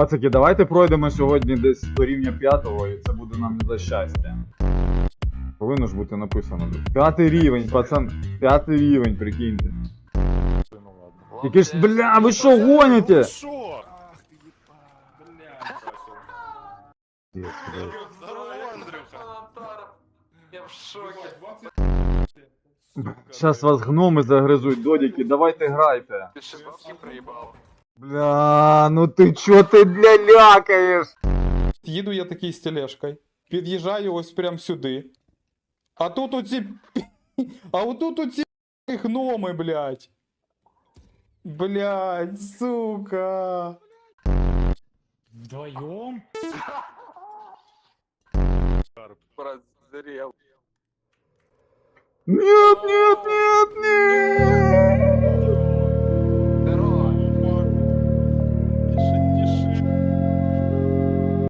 Пацаки, давайте пройдемо сьогодні десь до рівня п'ятого, і це буде нам за щастя. Повинно ж бути написано. П'ятий рівень, пацан. П'ятий рівень, прикиньте. Тільки ж, бля, ви що Андрюха. Я в шоке. Зараз вас гноми загризуть, додіки, давайте грайте. Ты же бабки проебал. Бля, ну ти чо ти бля лякаєш? Їду я такий з тележкою, під'їжджаю ось прям сюди. А тут оці. А отут оці гноми, блядь. Блядь, сука. Вдвоем? Прозрел. Нет, нет, нет, нет!